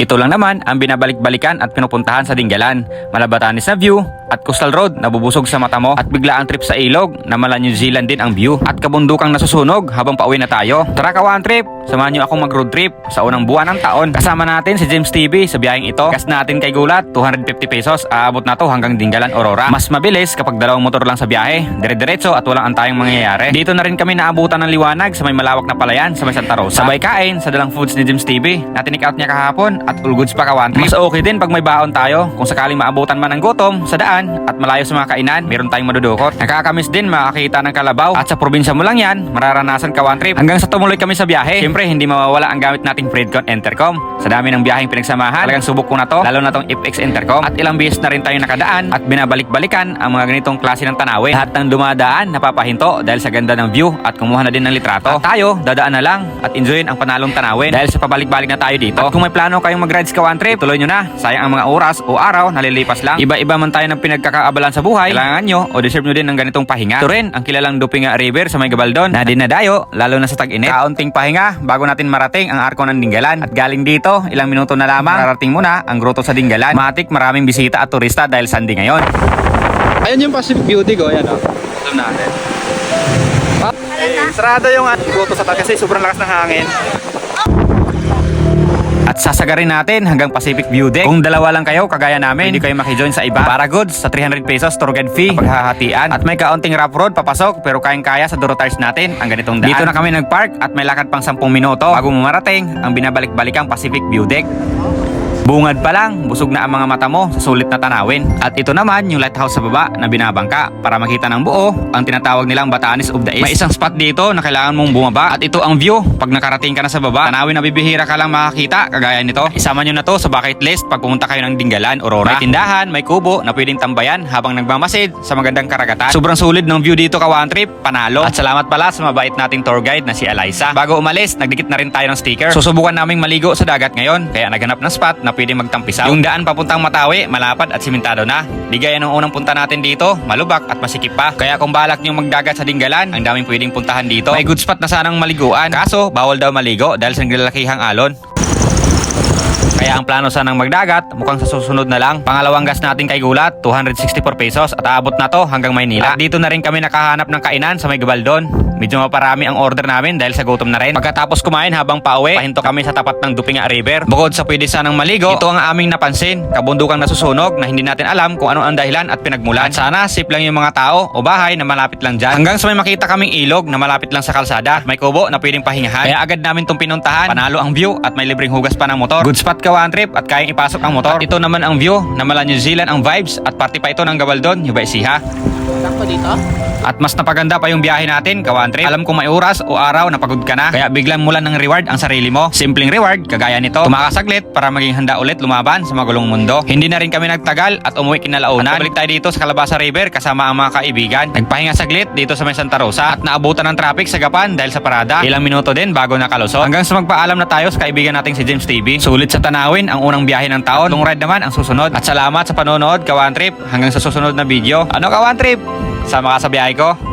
Ito lang naman ang binabalik-balikan at pinupuntahan sa Dinggalan. Malabatanis na view at coastal road na bubusog sa mata mo at bigla ang trip sa ilog na mala New Zealand din ang view at kabundukang nasusunog habang pauwi na tayo. Tara ka one trip, samahan niyo akong mag road trip sa unang buwan ng taon. Kasama natin si James TV sa biyaheng ito. Gas natin kay Gulat, 250 pesos. Aabot na to hanggang Dinggalan, Aurora. Mas mabilis kapag dalawang motor lang sa biyahe. Dire-diretso at walang antayang mangyayari. Dito na rin kami naabutan ng liwanag sa may malawak na palayan sa may Santa Rosa. Sabay kain sa dalang foods ni James TV. Natinik out niya kahapon at all goods pa ka one trip. Mas okay din pag may baon tayo. Kung sakaling maabutan man ng gutom sa daan at malayo sa mga kainan, meron tayong madudukot. Nakakamiss din makakita ng kalabaw at sa probinsya mo lang yan, mararanasan ka one trip. Hanggang sa tumuloy kami sa biyahe. Siyempre, hindi mawawala ang gamit nating Fredcon Intercom. Sa dami ng biyaheng pinagsamahan, talagang subok ko na to, lalo na tong FX Intercom. At ilang beses na rin tayo nakadaan at binabalik-balikan ang mga ganitong klase ng tanawin. Lahat ng dumadaan, napapahinto dahil sa ganda ng view at kumuha na din ng litrato. At tayo, dadaan na lang at enjoyin ang panalong tanawin dahil sa pabalik-balik na tayo dito. At kung may plano kayong mag-rides ka one trip, tuloy nyo na. Sayang ang mga oras o araw, nalilipas lang. Iba-iba man tayo ng pinagkakaabalan sa buhay. Kailangan nyo o deserve nyo din ng ganitong pahinga. Ito rin ang kilalang Dupinga River sa may Gabaldon na dinadayo, lalo na sa tag-init. Kaunting pahinga bago natin marating ang arko ng Dinggalan. At galing dito, ilang minuto na lamang, mararating mo na ang grotto sa Dinggalan. Matik maraming bisita at turista dahil Sunday ngayon. Ayun yung Pacific Beauty ko, ayan o. Zoom natin. Eh, sarado yung ano, goto sa taas kasi sobrang lakas ng hangin. At sasagarin natin hanggang Pacific View Deck. Kung dalawa lang kayo, kagaya namin, hindi kayo makijoin sa iba. Para goods, sa 300 pesos tour guide fee, paghahatian. At may kaunting rough road papasok, pero kayang-kaya sa Duro Tires natin ang ganitong daan. Dito na kami nagpark at may lakad pang 10 minuto bago marating ang binabalik-balikang Pacific View Deck. Bungad pa lang, busog na ang mga mata mo sa sulit na tanawin. At ito naman yung lighthouse sa baba na binabangka para makita ng buo ang tinatawag nilang Batanes of the East. May isang spot dito na kailangan mong bumaba at ito ang view pag nakarating ka na sa baba. Tanawin na bibihira ka lang makakita kagaya nito. Isama nyo na to sa bucket list pag pumunta kayo ng Dinggalan, Aurora. May tindahan, may kubo na pwedeng tambayan habang nagmamasid sa magandang karagatan. Sobrang sulit ng view dito ka one trip, panalo. At salamat pala sa mabait nating tour guide na si Eliza. Bago umalis, nagdikit na rin tayo ng sticker. Susubukan naming maligo sa dagat ngayon kaya naghanap ng spot na pwede magtampisaw. Yung daan papuntang Matawi, malapad at simentado na. Di nung unang punta natin dito, malubak at masikip pa. Kaya kung balak nyo magdagat sa Dinggalan, ang daming pwedeng puntahan dito. May good spot na sanang maliguan. Kaso, bawal daw maligo dahil sa naglalakihang alon. Kaya ang plano sanang magdagat, mukhang sa susunod na lang. Pangalawang gas natin kay Gulat, 264 pesos at aabot na to hanggang Maynila. At dito na rin kami nakahanap ng kainan sa may Gabaldon. Medyo maparami ang order namin dahil sa gutom na rin. Pagkatapos kumain habang pauwi, pahinto kami sa tapat ng Dupinga River. Bukod sa pwede sanang maligo, ito ang aming napansin. Kabundukang nasusunog na hindi natin alam kung ano ang dahilan at pinagmulan. At sana safe lang yung mga tao o bahay na malapit lang dyan. Hanggang sa may makita kaming ilog na malapit lang sa kalsada. May kubo na pwedeng pahingahan. Kaya agad namin itong pinuntahan. Panalo ang view at may libreng hugas pa ng motor. Good spot ka one trip at kayang ipasok ang motor. At ito naman ang view na mala New Zealand ang vibes at party pa ito ng Gabaldon, Yuba Ecija. Sakto dito? At mas napaganda pa yung biyahe natin, kawan trip. Alam kong may oras o araw na pagod ka na, kaya biglang mulan ng reward ang sarili mo. Simpleng reward, kagaya nito. Tumakasaglit para maging handa ulit lumaban sa magulong mundo. Hindi na rin kami nagtagal at umuwi kinalaunan. At balik tayo dito sa Calabasa River kasama ang mga kaibigan. Nagpahinga saglit dito sa may Santa Rosa at naabutan ng traffic sa Gapan dahil sa parada. Ilang minuto din bago nakalusot. Hanggang sa magpaalam na tayo sa kaibigan nating si James TV. Sulit sa tanawin ang unang biyahe ng taon. Long ride naman ang susunod. At salamat sa panonood, kawan trip. Hanggang sa susunod na video. Ano kawan trip? Sama ka sa biyahe ko?